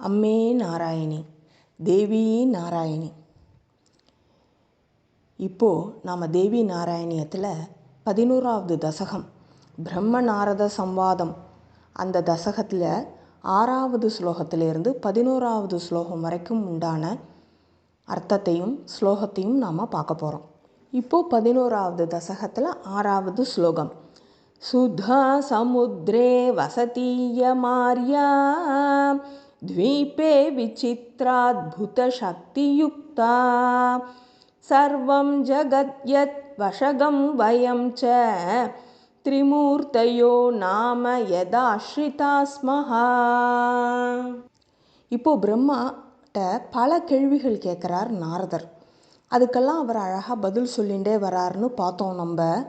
அம்மே நாராயணி தேவி நாராயணி. இப்போது நாம் தேவி நாராயணியத்தில் பதினோராவது தசகம் பிரம்ம நாரத சம்வாதம். அந்த தசகத்தில் ஆறாவது ஸ்லோகத்திலிருந்து பதினோராவது ஸ்லோகம் வரைக்கும் உண்டான அர்த்தத்தையும் ஸ்லோகத்தையும் நாம் பார்க்க போகிறோம் இப்போது பதினோராவது தசகத்தில் ஆறாவது ஸ்லோகம். சுதா சமுத்ரே வசதீய மாரியா द्वीपे विचित्राद्भुतशक्तियुक्ता सर्वं जगद्यत् वशगं वयं च त्रिमूर्तयो नाम यदाश्रिता स्मः இப்போ பிரம்மாட்ட பல கேள்விகள் கேட்குறார் நாரதர் அதுக்கெல்லாம் அவர் அழகாக பதில் சொல்லிகிட்டே வராருன்னு பார்த்தோம் நம்ம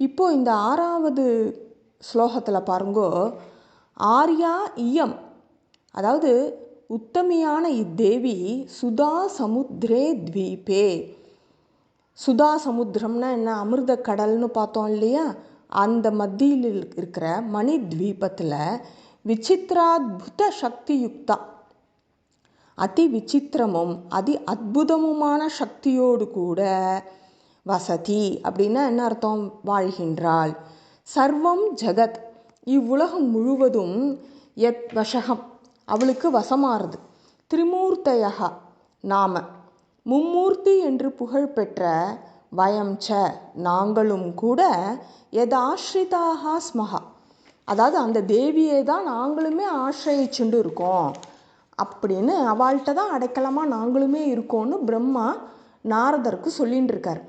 இப்போ இந்த ஆறாவது ஸ்லோகத்தில் பாருங்கோ ஆர்யா இயம் அதாவது உத்தமியான இத்தேவி சுதா சமுத்திரே த்வீபே. சுதா சமுத்திரம்னா என்ன? அமிர்த கடல்னு பார்த்தோம் இல்லையா? அந்த மத்தியில் இருக்கிற மணி த்வீபத்தில் விசித்திராத்புத சக்தி யுக்தா அதி விசித்திரமும் அதி அற்புதமுமான சக்தியோடு கூட வசதி அப்படின்னா என்ன அர்த்தம்? வாழ்கின்றாள். சர்வம் ஜகத். இவ்வுலகம் முழுவதும் எத் வசகம் அவளுக்கு வசமாறுது. திருமூர்த்தையகா நாம மும்மூர்த்தி என்று புகழ் பெற்ற வயம் ச நாங்களும் கூட எதாஸ்ரிதாக ஸ்மகா அதாவது அந்த தேவியை தான் நாங்களுமே ஆசிரயிச்சுண்டு இருக்கோம். அப்படின்னு அவள்கிட்ட தான் அடைக்கலமாக நாங்களுமே இருக்கோம்னு பிரம்மா நாரதருக்கு சொல்லின்னு இருக்கார்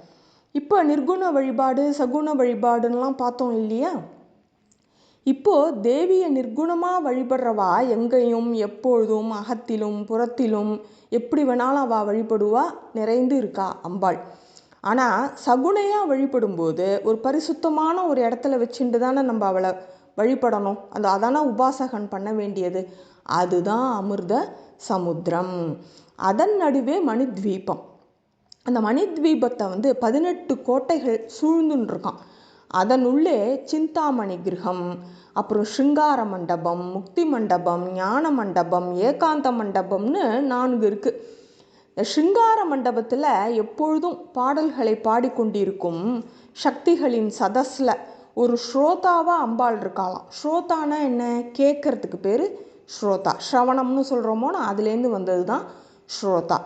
இப்போ நிர்குண வழிபாடு சகுண வழிபாடுன்னெலாம் பார்த்தோம் இல்லையா? இப்போது தேவியை நிர்குணமாக வழிபடுறவா எங்கேயும் எப்பொழுதும் அகத்திலும் புறத்திலும் எப்படி வேணாலும் அவள் வழிபடுவா நிறைந்து இருக்கா அம்பாள். ஆனால் சகுனையாக வழிபடும்போது ஒரு பரிசுத்தமான ஒரு இடத்துல வச்சுட்டு தானே நம்ம அவளை வழிபடணும். அந்த அதான உபாசகன் பண்ண வேண்டியது. அதுதான் அமிர்த சமுத்திரம். அதன் நடுவே மணித்வீபம். அந்த மணித்வீபத்தை வந்து பதினெட்டு கோட்டைகள் சூழ்ந்துன்னு இருக்கான் அதனுள்ளே சிந்தாமணி கிரகம் அப்புறம் ஸ்ருங்கார மண்டபம் முக்தி மண்டபம் ஞான மண்டபம் ஏகாந்த மண்டபம்னு நான்கு இருக்குது இந்த மண்டபத்தில் எப்பொழுதும் பாடல்களை பாடிக்கொண்டிருக்கும் சக்திகளின் சதஸில் ஒரு ஸ்ரோதாவாக அம்பாள் இருக்காளாம். ஸ்ரோதானா என்ன? கேட்கறதுக்கு பேர் ஸ்ரோதா. ஸ்ரவணம்னு சொல்கிறோமோனா அதுலேருந்து வந்தது தான் ஸ்ரோதா.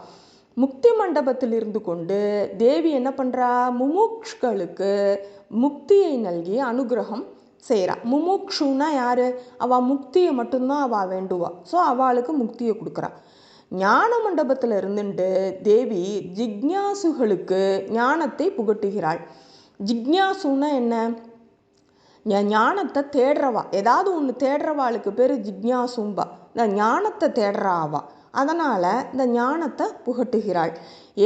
முக்தி மண்டபத்தில் இருந்து கொண்டு தேவி என்ன பண்ணுறா முமுக்ஷ்களுக்கு முக்தியை நல்கி அனுகிரகம் செய்கிறா முமுக்ஷுனா யார்? அவள் முக்தியை மட்டும்தான் அவள் வேண்டுவா. ஸோ அவளுக்கு முக்தியை கொடுக்குறா. ஞான மண்டபத்தில் இருந்துட்டு தேவி ஜிக்ஞாசுகளுக்கு ஞானத்தை புகட்டுகிறாள். ஜிக்ஞாசுன்னா என்ன? ஞானத்தை தேடுறவா. ஏதாவது ஒன்று தேடுறவாளுக்கு பேர் ஜிக்ஞாசும்பா. இந்த ஞானத்தை தேடுறாவா அதனால் இந்த ஞானத்தை புகட்டுகிறாள்.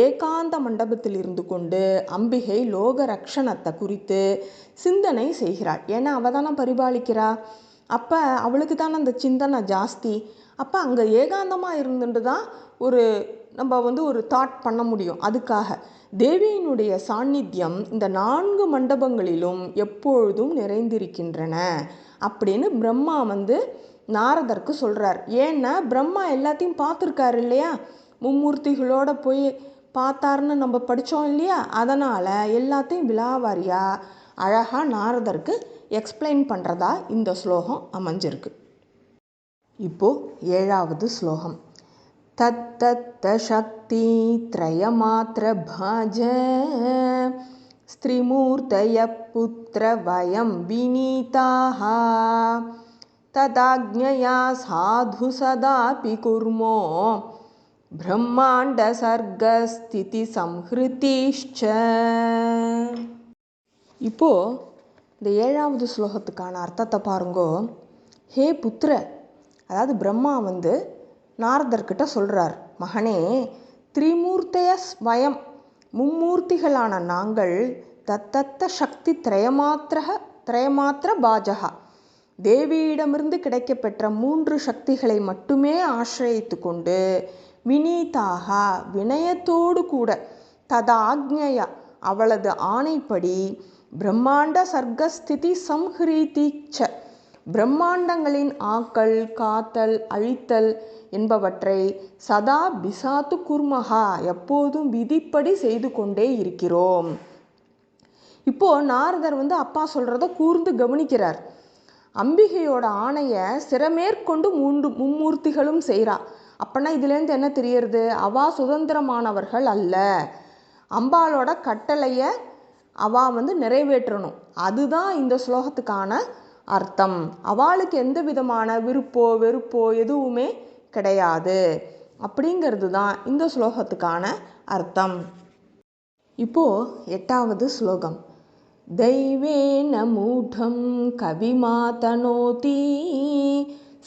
ஏகாந்த மண்டபத்தில் இருந்து கொண்டு அம்பிகை லோக ரக்ஷணத்தை குறித்து சிந்தனை செய்கிறாள். ஏன்னா அவள் தானே பரிபாலிக்கிறா. அப்போ அவளுக்கு தானே அந்த சிந்தனை ஜாஸ்தி. அப்போ அங்கே ஏகாந்தமாக இருந்துட்டு தான் ஒரு நம்ம வந்து ஒரு தாட் பண்ண முடியும். அதுக்காக தேவியினுடைய சாநித்தியம் இந்த நான்கு மண்டபங்களிலும் எப்பொழுதும் நிறைந்திருக்கின்றன அப்படின்னு பிரம்மா வந்து நாரதருக்கு சொல்கிறார் ஏன்னா பிரம்மா எல்லாத்தையும் பார்த்துருக்காரு இல்லையா? மும்மூர்த்திகளோட போய் பார்த்தாருன்னு நம்ம படித்தோம் இல்லையா? அதனால் எல்லாத்தையும் விலாவாரியாக அழகாக நாரதருக்கு எக்ஸ்பிளைன் பண்ணுறதா இந்த ஸ்லோகம் அமைஞ்சிருக்கு. இப்போது ஏழாவது ஸ்லோகம். தத்தத்த சக்தி திரயமாத்திர பாஜ ஸ்திரிமூர்த்தய புத்திர வயம் வினீதாக तदाज्ञया साधु सदापि कुर्मो பிரம்மாண்டசர்கஸ்திதி இப்போது இந்த ஏழாவது ஸ்லோகத்துக்கான அர்த்தத்தை பாருங்கோ ஹே புத்திர அதாவது பிரம்மா வந்து நாரதர்கிட்ட சொல்கிறார் மகனே திரிமூர்த்தைய ஸ்வயம் மும்மூர்த்திகளான நாங்கள் தத்தத்த சக்தி திரயமாத்திர திரயமாத்திர பாஜகா தேவியிடமிருந்து கிடைக்கப்பெற்ற மூன்று சக்திகளை மட்டுமே ஆசிரயித்து கொண்டு வினீதாக வினயத்தோடு கூட ததாக்ஞயா அவளது ஆணைப்படி பிரம்மாண்ட சர்க்கஸ்திதி சம்ஹிரீதி ச பிரம்மாண்டங்களின் ஆக்கல் காத்தல் அழித்தல் என்பவற்றை சதா பிசாத்து குர்மகா எப்போதும் விதிப்படி செய்து கொண்டே இருக்கிறோம். இப்போ நாரதர் வந்து அப்பா சொல்கிறத கூர்ந்து கவனிக்கிறார். அம்பிகையோட ஆணையை சிறமேற்கொண்டு மூன்று மும்மூர்த்திகளும் செய்கிறா அப்போனா இதுலேருந்து என்ன தெரியறது? அவா சுதந்திரமானவர்கள் அல்ல. அம்பாளோட கட்டளையை அவா வந்து நிறைவேற்றணும். அதுதான் இந்த ஸ்லோகத்துக்கான அர்த்தம். அவளுக்கு எந்த விதமான விருப்போ வெறுப்போ எதுவுமே கிடையாது. அப்படிங்கிறது தான் இந்த ஸ்லோகத்துக்கான அர்த்தம். இப்போது எட்டாவது ஸ்லோகம். दैवेन मूढं कविमातनोति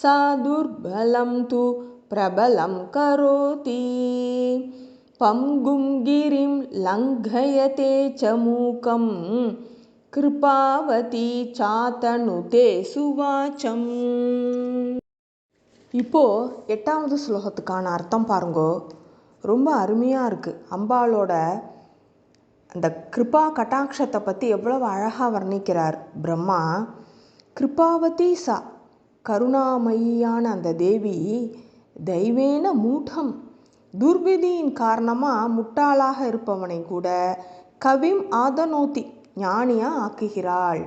सा दुर्बलं तु प्रबलं करोति पङ्गुं गिरिं लङ्घयते च मूकं கிருபாவதி சாத்தனுதே சுவாச்சம் இப்போ எட்டாவது ஸ்லோகத்துக்கான அர்த்தம் பாருங்கோ ரொம்ப அருமையாக இருக்குது அம்பாளோட அந்த கிருபா கட்டாட்சத்தை பற்றி எவ்வளவு அழகாக வர்ணிக்கிறார். பிரம்மா கிருபாவதி சா கருணாமயியான அந்த தேவி தெய்வேன மூடம் துர்விதியின் காரணமாக முட்டாளாக இருப்பவனை கூட கவிம் ஆதனோத்தி ஞானியாக ஆக்குகிறாள்.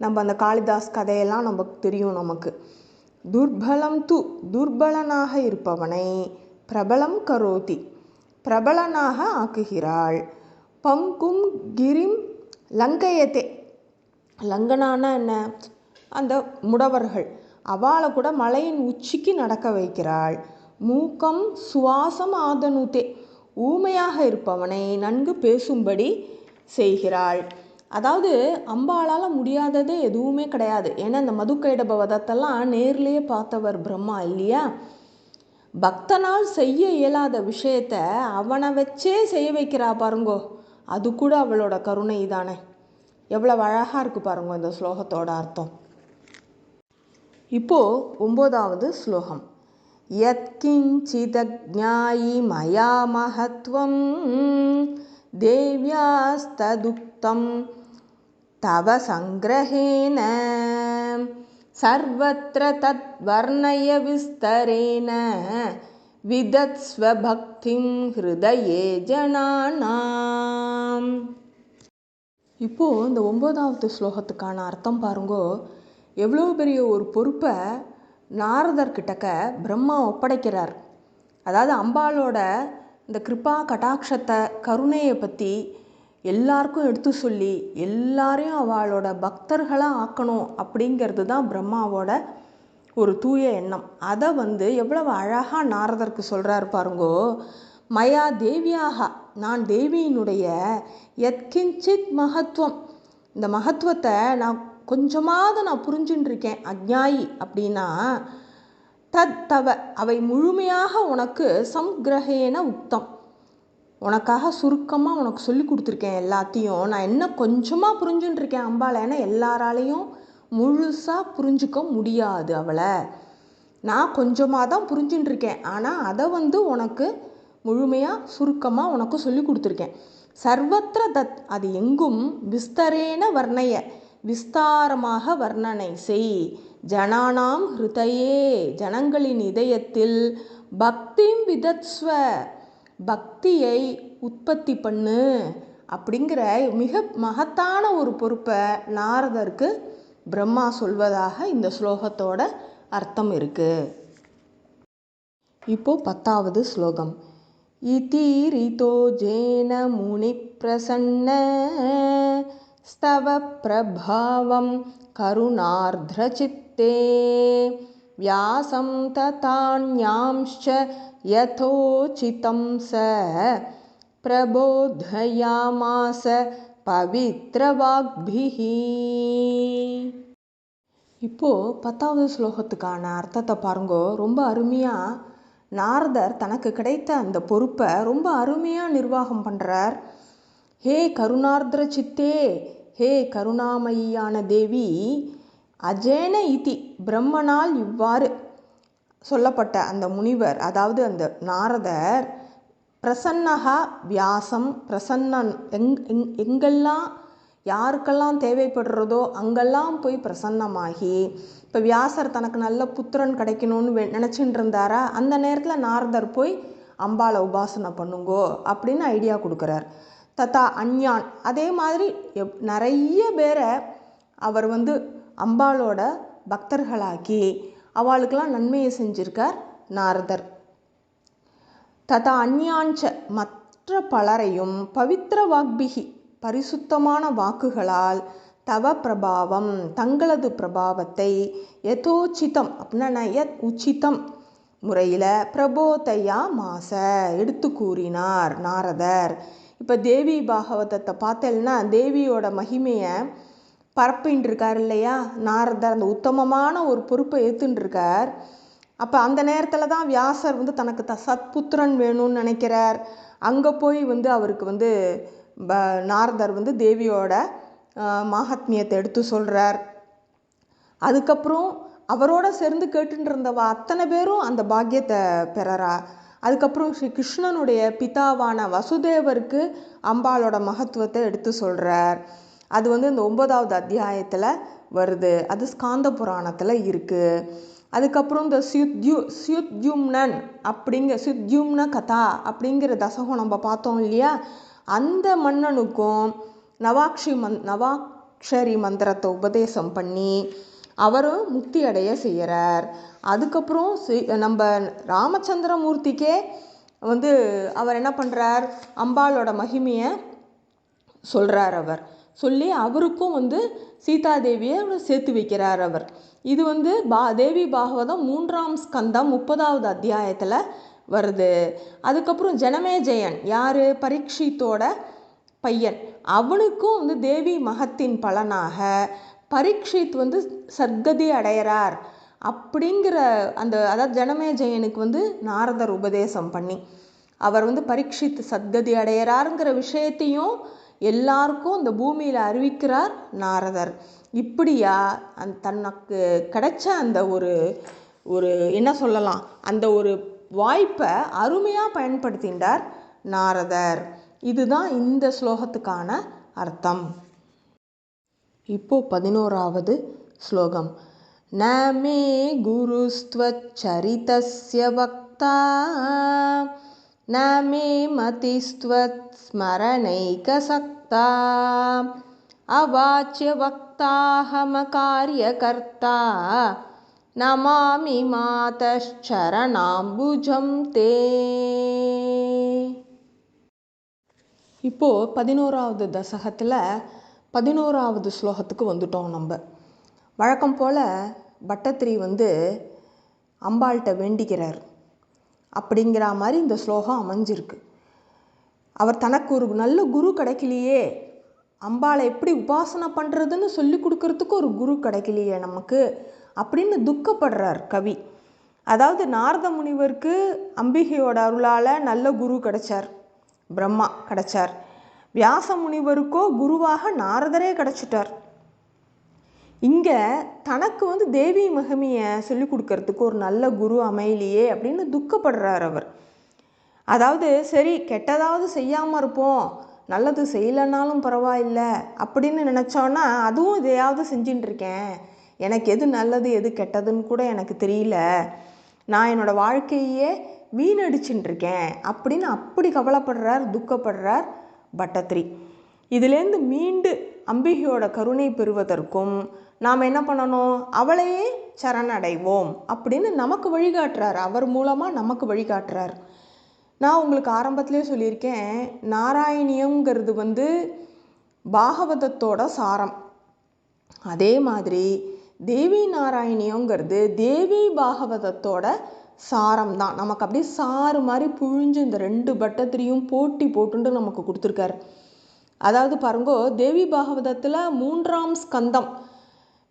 நம்ம அந்த காளிதாஸ் கதையெல்லாம் நமக்கு தெரியும் நமக்கு. துர்பலம் து துர்பலனாக இருப்பவனை பிரபலம் கரோதி பிரபலனாக ஆக்குகிறாள். பங்கும் கிரிம் லங்கயத்தே. லங்கனான என்ன? அந்த முடவர்கள். அவளை கூட மலையின் உச்சிக்கு நடக்க வைக்கிறாள். மூக்கம் சுவாசம் ஆதனுதே ஊமையாக இருப்பவனை நன்கு பேசும்படி செய்கிறாள். அதாவது அம்பாளால் முடியாததே எதுவுமே கிடையாது. ஏன்னா இந்த மதுக்கைடப வதத்தெல்லாம் நேர்லேயே பார்த்தவர் பிரம்மா இல்லையா? பக்தனால் செய்ய இயலாத விஷயத்த அவனை வச்சே செய்ய வைக்கிறா பாருங்கோ. அது கூட அவளோட கருணை தானே எவ்வளோ அழகாக இருக்குது பாருங்க இந்த ஸ்லோகத்தோட அர்த்தம். இப்போ ஒம்போதாவது ஸ்லோகம். யத்கிஞ்சிதஜ்ஞாயி மயா மகத்வம் தேவியாஸ்ததுக்தம் தவ சங்கிரகேன சர்வத்திர தத் வர்ணய விஸ்தரேன விதத்ஸ்வபக்திம் ஹிருதயே ஜனானாம். இப்போது இந்த ஒம்போதாவது ஸ்லோகத்துக்கான அர்த்தம் பாருங்கோ. எவ்வளோ பெரிய ஒரு பொறுப்பை நாரதர்கிட்டக்க பிரம்மா ஒப்படைக்கிறார். அதாவது அம்பாளோட இந்த கிருபா கட்டாட்சத்தை கருணையை பற்றி எல்லாருக்கும் எடுத்து சொல்லி எல்லாரையும் அவளோட பக்தர்களாக ஆக்கணும் அப்படிங்கிறது தான் பிரம்மாவோட ஒரு தூய எண்ணம். அதை வந்து எவ்வளவு அழகாக நாரதருக்கு சொல்கிறார் பாருங்கோ. மயா தேவியாக நான் தேவியினுடைய எத்கிஞ்சித் மகத்துவம். இந்த மகத்துவத்தை நான் கொஞ்சமாவது நான் புரிஞ்சுட்டு இருக்கேன் அக்ஞாயி அப்படின்னா தத் தவ அவை முழுமையாக உனக்கு சம்கிரகேன உக்தம். உனக்காக சுருக்கமாக உனக்கு சொல்லி கொடுத்துருக்கேன் எல்லாத்தையும். நான் என்ன கொஞ்சமாக புரிஞ்சுட்டு இருக்கேன் அம்பாளை ஏன்னா எல்லாராலையும் முழுசாக புரிஞ்சுக்க முடியாது அவளை. நான் கொஞ்சமாக தான் புரிஞ்சுட்டு இருக்கேன் ஆனால் அதை வந்து உனக்கு முழுமையாக சுருக்கமாக உனக்கு சொல்லி கொடுத்துருக்கேன். சர்வத்திர தத் அது எங்கும் விஸ்தரேன வர்ணைய விஸ்தாரமாக வர்ணனை செய். ஜனானாம் ஹிருதயே ஜனங்களின் இதயத்தில் பக்திம் விதத்ஸ்வ பக்தியை உற்பத்தி பண்ணு அப்படிங்கிற மிக மகத்தான ஒரு பொறுப்பை நாரதருக்கு பிரம்மா சொல்வதாக இந்த ஸ்லோகத்தோட அர்த்தம் இருக்குது இப்போது பத்தாவது ஸ்லோகம். இத்தீரிதோ ஜேன முனிப்பிரசன்ன ஸ்தவ பிரபாவம் கருணார்திரச்சித்தே வியாசம் ததான்யாம்ச்ச யதோச்சிதம் ச பிரபோதயாமாச பவித்ரவாக்பிஹ. இப்போ பத்தாவது ஸ்லோகத்துக்கான அர்த்தத்தை பாருங்கோ. ரொம்ப அருமையாக நாரதர் தனக்கு கிடைத்த அந்த பொறுப்பை ரொம்ப அருமையாக நிர்வாகம் பண்ணுறார் ஹே கருணார்திர சித்தே ஹே கருணாமயியான தேவி அஜேன இதி பிரம்மனால் இவ்வாறு சொல்லப்பட்ட அந்த முனிவர் அதாவது அந்த நாரதர் பிரசன்னகா வியாசம் பிரசன்னன். எங் எங் எங்கெல்லாம் யாருக்கெல்லாம் தேவைப்படுறதோ அங்கெல்லாம் போய் பிரசன்னமாகி இப்போ வியாசர் தனக்கு நல்ல புத்திரன் கிடைக்கணும்னு வெ நினச்சிட்டு இருந்தாரா அந்த நேரத்தில் நாரதர் போய் அம்பாளை உபாசனை பண்ணுங்கோ அப்படின்னு ஐடியா கொடுக்குறார். தத்தா அஞ்ஞான். அதே மாதிரி எப் நிறைய பேரை அவர் வந்து அம்பாளோட பக்தர்களாக்கி அவளுக்கெல்லாம் நன்மையை செஞ்சுருக்கார் நாரதர். ததா அந்யாஞ்ச மற்ற பலரையும் பவித்ர வாக்பிகி பரிசுத்தமான வாக்குகளால் தவ பிரபாவம் தங்களது பிரபாவத்தை எதோச்சிதம் அப்படின்னா எத் உச்சிதம் முறையில் பிரபோதையா மாச எடுத்து கூறினார் நாரதர். இப்போ தேவி பாகவதத்தை பார்த்தேன்னா தேவியோட மகிமையை பரப்பின்னு இருக்கார் இல்லையா? நாரதர் அந்த உத்தமமான ஒரு பொறுப்பை ஏற்றுன்னு இருக்கார் அப்போ அந்த நேரத்தில் தான் வியாசர் வந்து தனக்கு த சத்புத்திரன் வேணும்னு நினைக்கிறார். அங்கே போய் வந்து அவருக்கு வந்து ப நாரதர் வந்து தேவியோட மாஹத்மியத்தை எடுத்து சொல்கிறார் அதுக்கப்புறம் அவரோட சேர்ந்து கேட்டுட்டு அத்தனை பேரும் அந்த பாக்கியத்தை பெறறா. அதுக்கப்புறம் ஸ்ரீ கிருஷ்ணனுடைய பிதாவான வசுதேவருக்கு அம்பாளோட மகத்துவத்தை எடுத்து சொல்கிறார் அது வந்து இந்த ஒன்பதாவது அத்தியாயத்தில் வருது. அது ஸ்காந்த புராணத்தில் இருக்குது அதுக்கப்புறம் இந்த சியுத்யு சியுத்யும்னன் அப்படிங்க சியுத்யும்ன கதா அப்படிங்கிற தசகம் நம்ம பார்த்தோம் இல்லையா? அந்த மன்னனுக்கும் நவாக்ஷி மந் நவாக்ஷரி மந்திரத்தை உபதேசம் பண்ணி அவரும் முக்தி அடைய செய்கிறார் அதுக்கப்புறம் நம்ம ராமச்சந்திரமூர்த்திக்கே வந்து அவர் என்ன பண்ணுறார் அம்பாளோட மகிமையை சொல்கிறார் அவர். சொல்லி அவருக்கும் வந்து சீதாதேவியை சேர்த்து வைக்கிறார் அவர். இது வந்து பா தேவி பாகவதம் மூன்றாம் ஸ்கந்தம் முப்பதாவது அத்தியாயத்தில் வருது. அதுக்கப்புறம் ஜனமேஜயன் யார்? பரீட்சித்தோட பையன். அவனுக்கும் வந்து தேவி மகத்தின் பலனாக பரீட்சித் வந்து சர்க்கதி அடையிறார் அப்படிங்கிற அந்த அதாவது ஜனமேஜயனுக்கு வந்து நாரதர் உபதேசம் பண்ணி அவர் வந்து பரீட்சித் சத்கதி அடையிறாருங்கிற விஷயத்தையும் எல்லாருக்கும் இந்த பூமியில் அறிவிக்கிறார் நாரதர். இப்படியா அந் தனக்கு கிடைச்ச அந்த ஒரு ஒரு என்ன சொல்லலாம் அந்த ஒரு வாய்ப்பை அருமையாக பயன்படுத்தின்றார் நாரதர். இதுதான் இந்த ஸ்லோகத்துக்கான அர்த்தம். இப்போ பதினோராவது ஸ்லோகம். நமே மே குருஸ்துவச்சரிதஸ்ய வக்தா न मे मतिस्त्वत्स्मरणैकसक्ता अवाच्यवक्ताहमकार्यकर्ता नमामि மாதச்சரணாம்புஜம் தே இப்போது பதினோராவது தசகத்தில் பதினோராவது ஸ்லோகத்துக்கு வந்துட்டோம் நம்ம வழக்கம் போல் பட்டத்திரி வந்து அம்பாள்கிட்ட வேண்டிக்கிறார் அப்படிங்கிற மாதிரி இந்த ஸ்லோகம் அமைஞ்சிருக்கு. அவர் தனக்கு ஒரு நல்ல குரு கிடைக்கலையே. அம்பாளை எப்படி உபாசனை பண்ணுறதுன்னு சொல்லி கொடுக்கறதுக்கு ஒரு குரு கிடைக்கலையே நமக்கு அப்படின்னு துக்கப்படுறார் கவி. அதாவது நாரத முனிவருக்கு அம்பிகையோட அருளால் நல்ல குரு கிடைச்சார். பிரம்மா கிடைச்சார். வியாச முனிவருக்கோ குருவாக நாரதரே கிடச்சிட்டார். இங்கே தனக்கு வந்து தேவி மகிமையை சொல்லி கொடுக்கறதுக்கு ஒரு நல்ல குரு அமையலையே அப்படின்னு துக்கப்படுறார் அவர். அதாவது சரி கெட்டதாவது செய்யாமல் இருப்போம் நல்லது செய்யலைனாலும் பரவாயில்ல அப்படின்னு நினச்சோன்னா அதுவும் இதையாவது செஞ்சுட்டு இருக்கேன். எனக்கு எது நல்லது எது கெட்டதுன்னு கூட எனக்கு தெரியல. நான் என்னோடய வாழ்க்கையே வீணடிச்சுட்டு இருக்கேன் அப்படின்னு அப்படி கவலைப்படுறார் துக்கப்படுறார் பட்டத்திரி இதுலேருந்து மீண்டு அம்பிகையோட கருணை பெறுவதற்கும் நாம் என்ன பண்ணணும்? அவளையே சரணடைவோம் அப்படின்னு நமக்கு வழிகாட்டுறார். அவர் மூலமாக நமக்கு வழிகாட்டுறார். நான் உங்களுக்கு ஆரம்பத்திலே சொல்லியிருக்கேன் நாராயணியங்கிறது வந்து பாகவதத்தோட சாரம். அதே மாதிரி தேவி நாராயணியங்கிறது தேவி பாகவதத்தோட சாரம் தான் நமக்கு அப்படியே சாறு மாதிரி புழிஞ்சு இந்த ரெண்டு பட்டத்திலையும் போட்டி போட்டுண்டு நமக்கு கொடுத்துருக்காரு. அதாவது பாருங்கோ தேவி பாகவதத்தில் மூன்றாம் ஸ்கந்தம்.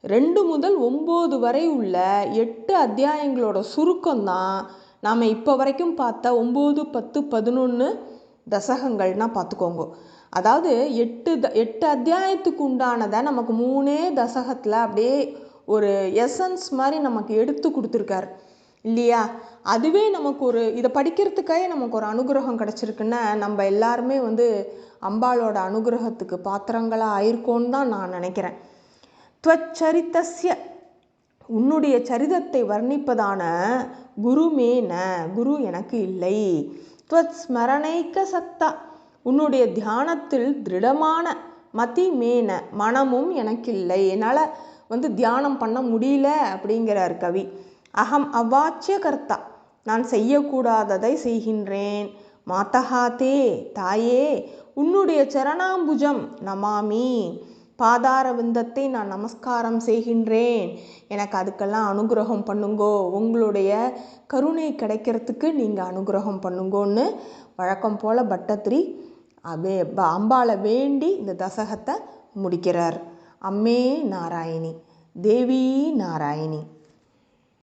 ரெண்டு முதல் ஒம்பது வரை உள்ள எட்டு அத்தியாயங்களோட சுருக்கம்தான் நாம் இப்போ வரைக்கும் பார்த்த ஒம்பது பத்து பதினொன்று தசகங்கள்னால் பார்த்துக்கோங்க. அதாவது எட்டு த எட்டு அத்தியாயத்துக்கு உண்டானதை நமக்கு மூணே தசகத்தில் அப்படியே ஒரு எசன்ஸ் மாதிரி நமக்கு எடுத்து கொடுத்துருக்காரு. இல்லையா? அதுவே நமக்கு ஒரு இதை படிக்கிறதுக்காக நமக்கு ஒரு அனுகிரகம் கிடச்சிருக்குன்னா நம்ம எல்லாருமே வந்து அம்பாளோட அனுகிரகத்துக்கு பாத்திரங்களாக ஆயிருக்கோன்னு தான் நான் நினைக்கிறேன். துவச்சரித்தஸ்ய உன்னுடைய சரிதத்தை வர்ணிப்பதான குருமே ந குரு எனக்கு இல்லை. துவத் ஸ்மரணைக்க சக்தா. உன்னுடைய தியானத்தில் திருடமான மதி மேன மனமும் எனக்கு இல்லை என்னால் வந்து தியானம் பண்ண முடியல அப்படிங்கிறார் கவி. அகம் அவாச்சிய கர்த்தா. நான் செய்யக்கூடாததை செய்கின்றேன். மாதஹாத்தே தாயே உன்னுடைய சரணாம்புஜம் நமாமி. பாதார விந்தத்தை நான் நமஸ்காரம் செய்கின்றேன். எனக்கு அதுக்கெல்லாம் அனுகிரகம் பண்ணுங்கோ. உங்களுடைய கருணை கிடைக்கிறதுக்கு நீங்கள் அனுகிரகம் பண்ணுங்கோன்னு வழக்கம் போல் பட்டத்திரி அவே ப- அம்பாளை வேண்டி இந்த தசகத்தை முடிக்கிறார். அம்மே நாராயணி தேவி நாராயணி.